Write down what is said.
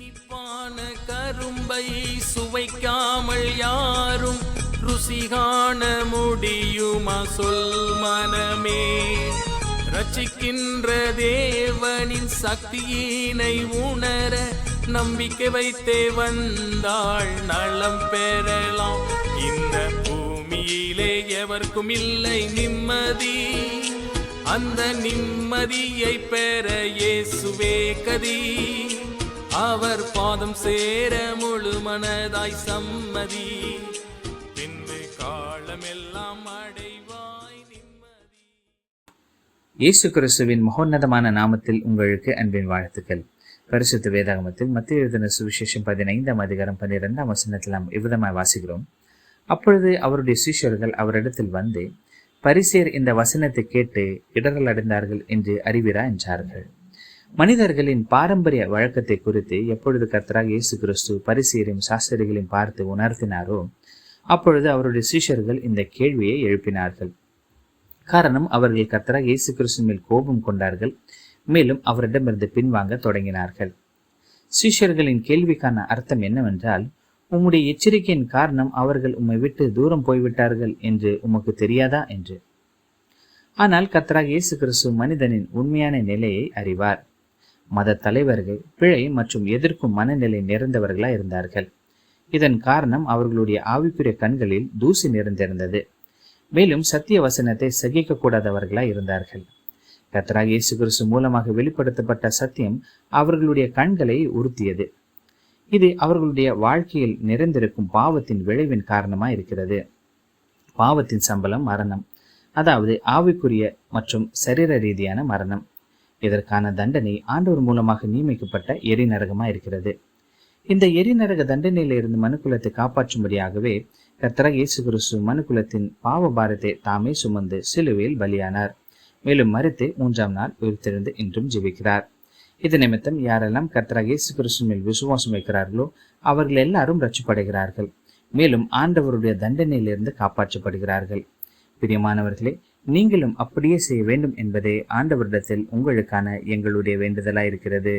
இனிப்பான கரும்பை சுவைக்காமல் யாரும் ருசி காண முடியுமா? சொல் மனமே. ரச்சிக்கின்ற தேவனின் சக்தியினை உணர நம்பிக்கை வைத்தே வந்தாள் நலம் பெறலாம். இந்த பூமியிலே எவர்க்கும் இல்லை நிம்மதி. அந்த நிம்மதியை பெற இயேசுவே கதி. அவர் பாதம் சேர முழு மனதாய் சம்மதி. பின்பு காலமெல்லாம் அடைவாய் நிம்மதி. இயேசு கிறிஸ்துவின் மகோன்னதமான நாமத்தில் உங்களுக்கு அன்பின் வாழ்த்துக்கள். பரிசுத்த வேதாகமத்தில் மத்திய எழுதின சுவிசேஷம் பதினைந்தாம் அதிகாரம் பன்னிரெண்டாம் வசனத்தில் நாம் இவ்விதமாய் வாசிக்கிறோம். அப்பொழுது அவருடைய சீஷர்கள் அவரிடத்தில் வந்து பரிசேர் இந்த வசனத்தை கேட்டு இடரல் அடைந்தார்கள் என்று அறிவிரா என்றார்கள். மனிதர்களின் பாரம்பரிய வழக்கத்தை குறித்து எப்பொழுது கர்த்தராக இயேசு கிறிஸ்து பரிசீரையும் சாஸ்திரிகளையும் பார்த்து உணர்த்தினாரோ அப்பொழுது அவருடைய சீஷர்கள் இந்த கேள்வியை எழுப்பினார்கள். காரணம் அவர்கள் கர்த்தராக இயேசு கிறிஸ்து மேல் கோபம் கொண்டார்கள். மேலும் அவரிடமிருந்து பின்வாங்க தொடங்கினார்கள். சீஷர்களின் கேள்விக்கான அர்த்தம் என்னவென்றால் உம்முடைய எச்சரிக்கையின் காரணம் அவர்கள் உம்மை விட்டு தூரம் போய்விட்டார்கள் என்று உமக்கு தெரியாதா? என்று. ஆனால் கர்த்தராக இயேசு கிறிஸ்து மனிதனின் உண்மையான நிலையை அறிவார். மத தலைவர்கள் பிழை மற்றும் எதிர்க்கும் மனநிலை நிறைந்தவர்களாக இருந்தார்கள். இதன் காரணம் அவர்களுடைய ஆவிக்குரிய கண்களில் தூசி நிறைந்திருந்தது. மேலும் சத்திய வசனத்தை சகிக்க இருந்தார்கள். கத்ராக இயேசு கிறிஸ்து மூலமாக வெளிப்படுத்தப்பட்ட சத்தியம் அவர்களுடைய கண்களை உறுத்தியது. இது அவர்களுடைய வாழ்க்கையில் நிறைந்திருக்கும் பாவத்தின் விளைவின் காரணமாக இருக்கிறது. பாவத்தின் சம்பளம் மரணம். அதாவது ஆவிக்குரிய மற்றும் சரீர ரீதியான மரணம். இதற்கான தண்டனை ஆண்டவர் மூலமாக நியமிக்கப்பட்ட எரிநரகமா இருக்கிறது. இந்த எரிநரக தண்டனையிலிருந்து மனுக்குலத்தை காப்பாற்றும்படியாகவே கத்தரக இயேசு கிறிஸ்து மனுக்குலத்தின் பாவ பாரத்தை தாமே சுமந்து சிலுவையில் பலியானார். மேலும் மறுத்து மூன்றாம் நாள் உயிர்த்தெழுந்து இன்றும் ஜீவிக்கிறார் இது நிமித்தம் யாரெல்லாம் கர்த்தராக இயேசு கிறிஸ்து மேல் விசுவாசம் வைக்கிறார்களோ அவர்கள் எல்லாரும் ரச்சப்படுகிறார்கள் மேலும் ஆண்டவருடைய தண்டனையிலிருந்து காப்பாற்றப்படுகிறார்கள். பிரியமானவர்களே நீங்களும் அப்படியே செய்ய வேண்டும் என்பதே ஆண்டவரிடத்தில் உங்களுக்கான எங்களுடைய வேண்டுதலாயிருக்கிறது.